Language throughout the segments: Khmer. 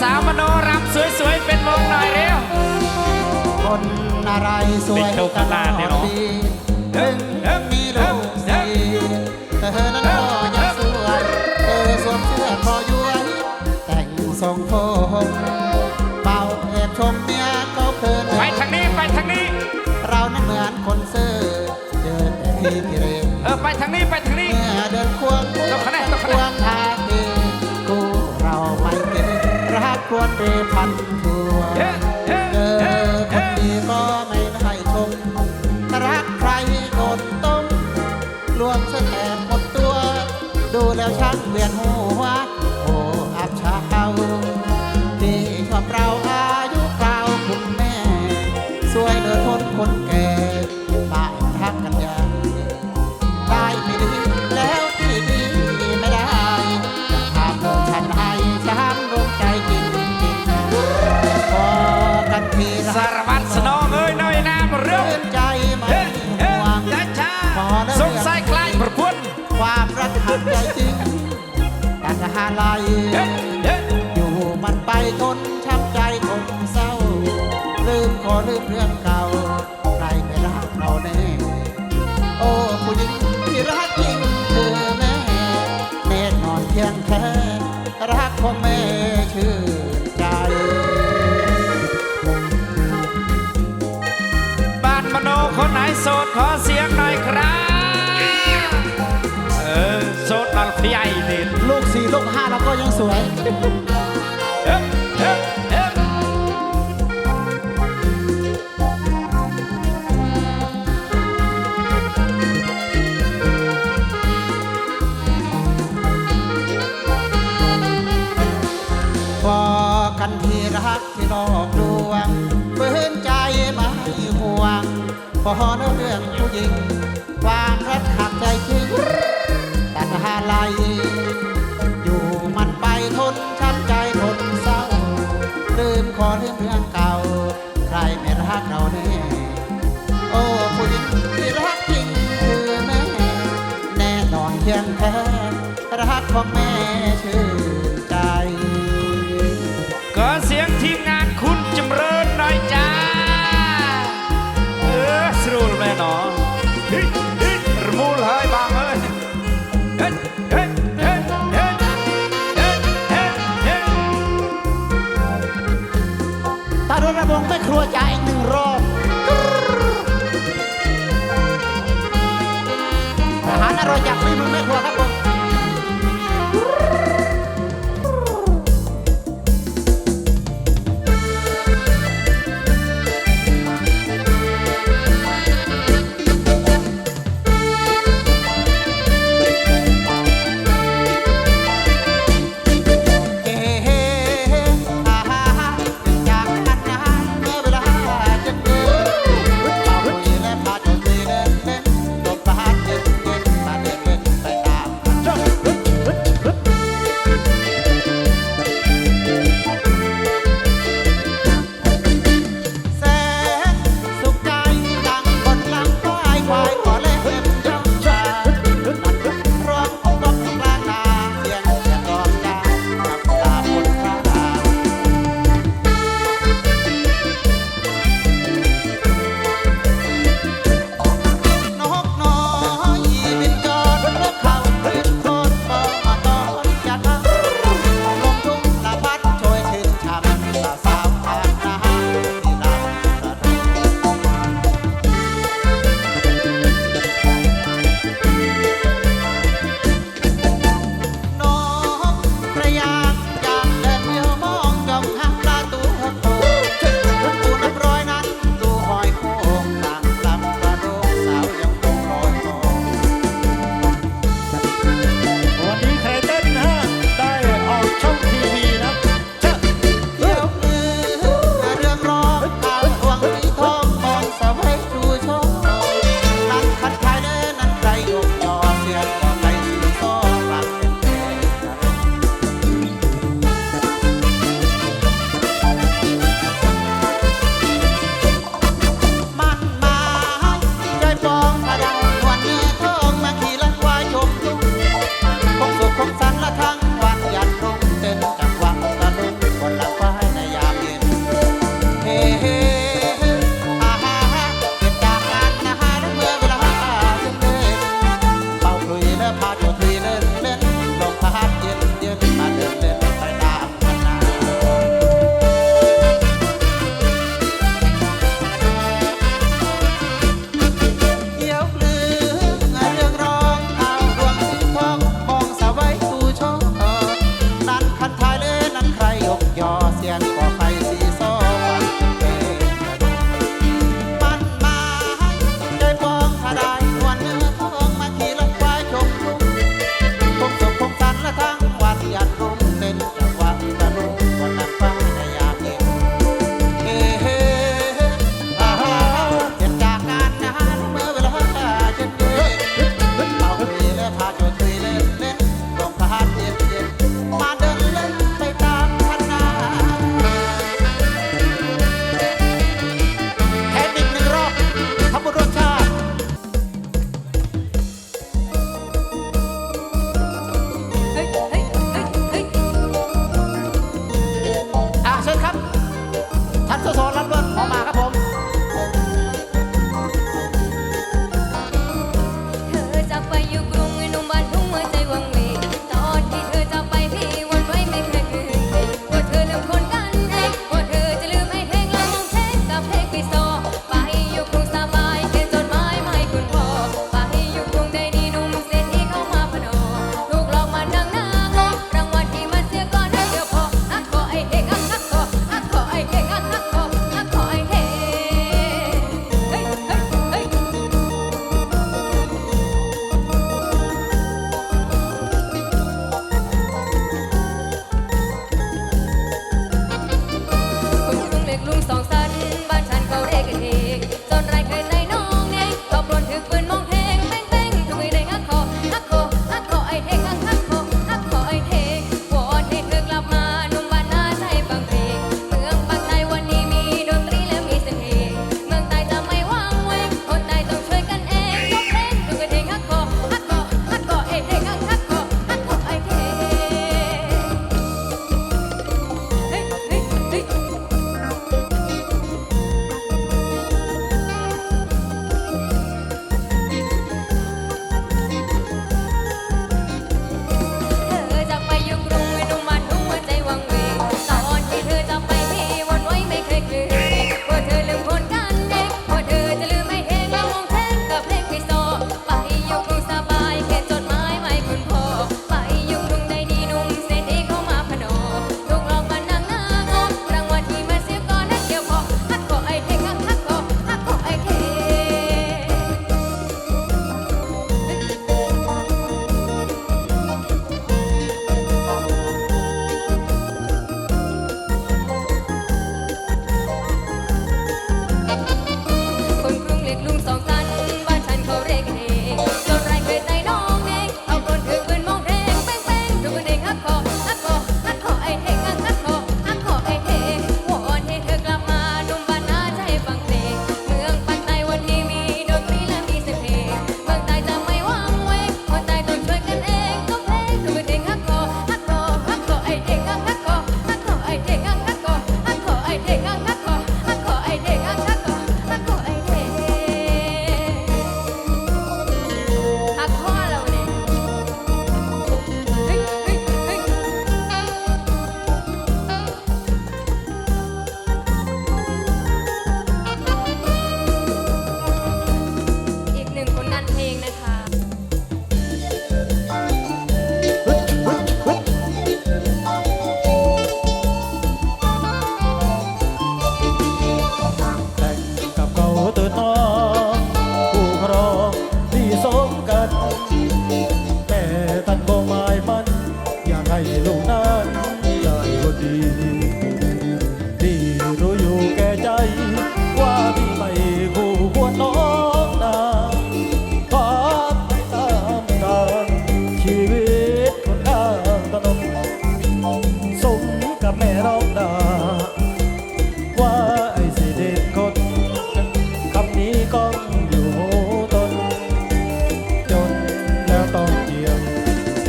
สาวมโนรำสวยๆ เป็นวงหน่อยเร็ว คนอะไรสวยเป็นโชคตชะลตาอดเนี่ยเนาะปีถึงมีลูกสี่เธอนั้นก็ยังสวยเธอสวมเสื้อคอยวยแต่งทรงผมเป่าแอบชมเมียเขาเพลินไปทางนี้ไปทางนี้ เรานั้นเหมือนคนเซ่อเดินแต่ที่กิเรนเออไปทางนี้ไปทาง Mann. สารวัตรสนองเอ้ยน้อยน้ำเรื่อนใจไม่เฮ้เฮ้ห่วงช้าช้าสงสัยคล้ายประพวนความรักหักใจจริงแต่หาลายอยู่มันไปทนช้ำใจคงเศร้า ลืมขอลืมเรื่องเก่า โสดขอเสียงหน่อยครับ เออโสดนัลพี่ใหญ่ดิลูกสี่ลูกห้าแล้วก็ยังสวยเฮ้เฮ้เฮ้พอกันที่รักที่หลอกลวงเพื่อนใจไม่ห่วงพอเ you. ตาโดนระบงแม่ครัวจ่าอีกหนึ่งรอบอาหารอร่อยจาก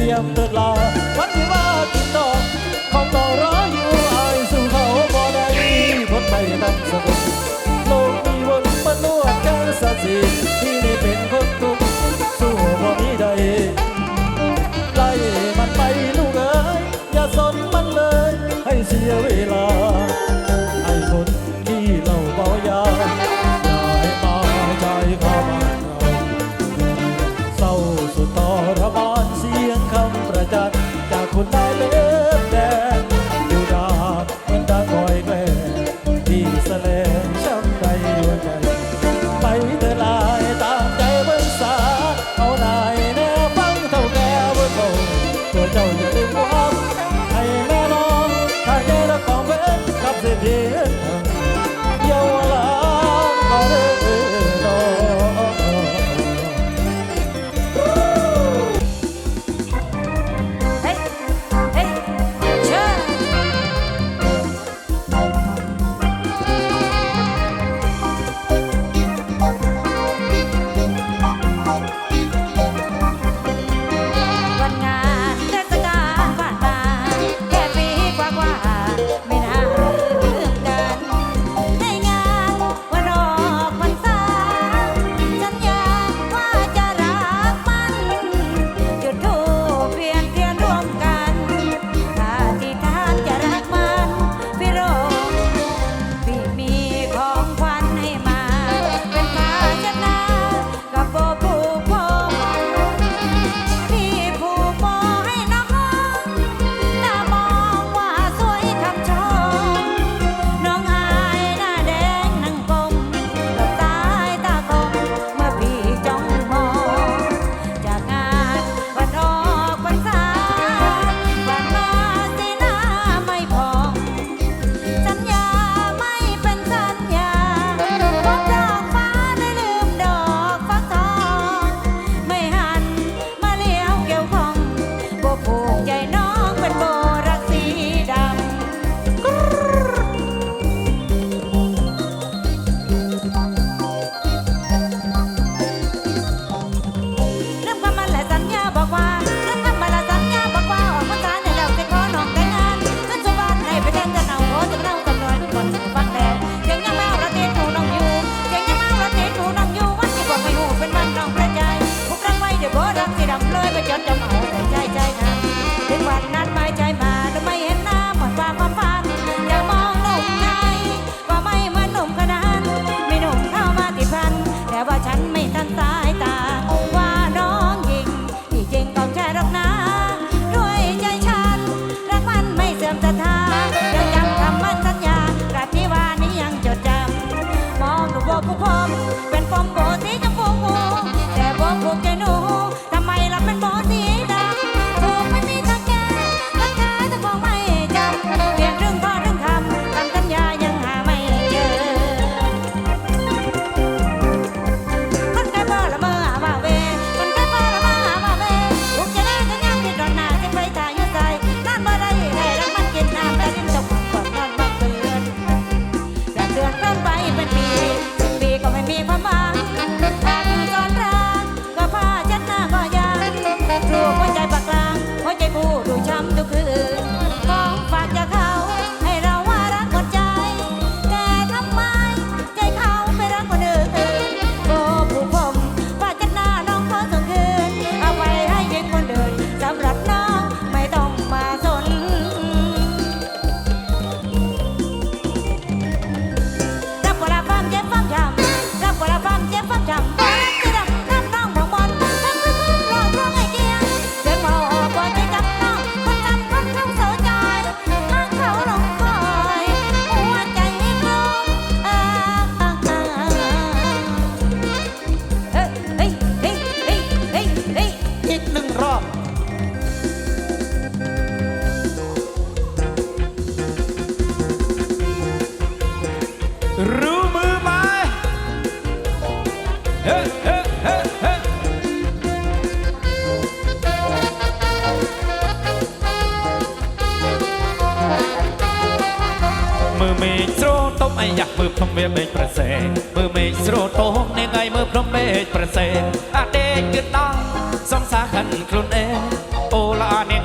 ยมเดินลาวันที่ว่า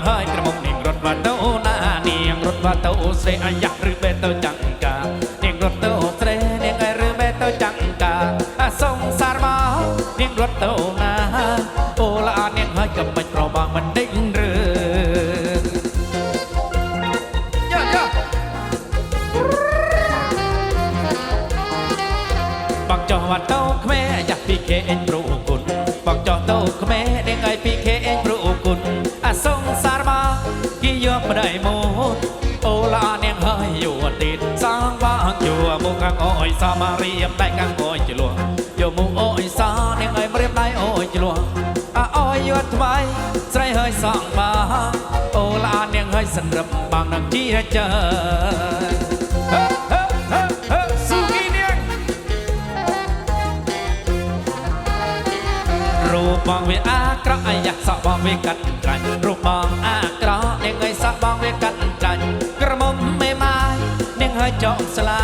ហើយក្រមុំនាងរត់វត្តទៅណានាងរត់វត្តទៅស្រីអាយ៉ាឬបេទៅចង្ការនាងរត់ទៅស្រីនាងឬបេទៅចង្ការអាសងសារមកនាងរត់ទៅណាអូឡានាងហើយកុំបិចប្របងមិនដេញឬបងចោះវត្តទៅខ្មែរអាយ៉ាពីគេអេញព្រោះគុណបងចោះទៅខ្មែរនាងឲ្យពី ហើយយោទីតសងបងយោមកខាងអយសាមារីមដៃខាងអយចលួយោមកអយសានាងឲ្យរៀបដៃអយចលួអាអយយោថ្មីស្រីហើយសងមកអូឡានាងហើយសិនរឹមបងនឹងជាចើហេហេហេហេស៊ូគីនាងរូបបងវាអាក្រក់អាយ៉ាសក់បងវាកាត់ក្រាញ់រូបបងអាក្រក់នាងឲ្យសក់បងវាកាត់ក្រាញ់ ចង់ស្លា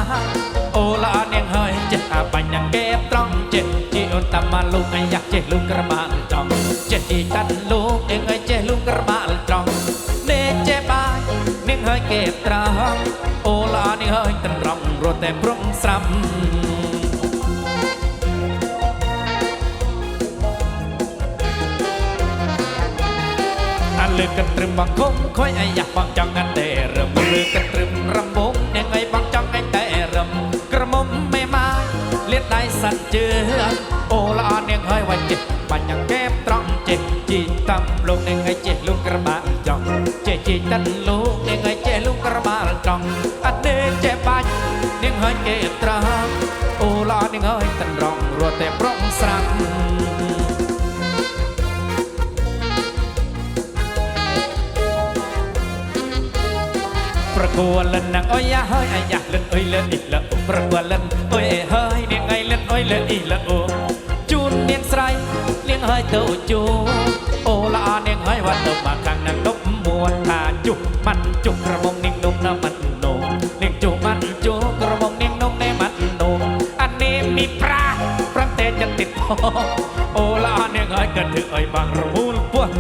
អូឡានាងឲ្យចេះអាបាញ់នឹងកេបត្រង់ចេះជីអូនតាមមកលោកអាយ៉ាចេះលោកក្របាល់ចំចេះជីកាត់លោកនាងឲ្យចេះលោកក្របាល់ត្រង់នេចេះបាយនាងឲ្យកេបត្រង់អូឡានាងឲ្យត្រង់រត់តែព្រំស្រាប់អាលើកកត្រឹមបងគុំខុយអាយ៉ាបងចង់តែរឹម តដៃសាត់ជើងអូល្អនាងហើយវាចិត្តបាញ់យ៉ាងកែបត្រង់ចិត្តជីតាមលោកនាងឲ្យចេះលុកក្របាល់ចង់ចេះជីតាន់លោកនាងឲ្យចេះលុកក្របាល់ចង់អត់ទេចេះបាច់នាងឲ្យគេត្រង់អូល្អនាងឲ្យតាន់រងរត់តែប្រងស្រាប់ប្រគួលិនណាងអុយយ៉ាហើយអាយ៉ាលិនអុយលិនអ៊ីលប្រគួលិនអុយហើយនាងអៃ อ้อยเลอีละโอจูนเนียงไสรเลี้ยงให้เต่าจูโอลาเนียงให้วัดตบมาข้างนางนบมวนขาจุมันจุกระมงนิ่งนมน้ำมันโมเนียงจุมันจุกระมงเนียงนมในมันโมอันนี้มีปลาปลาเตจะติดคอโอลาเนียงให้กันถือไอ้บางระมูลปวด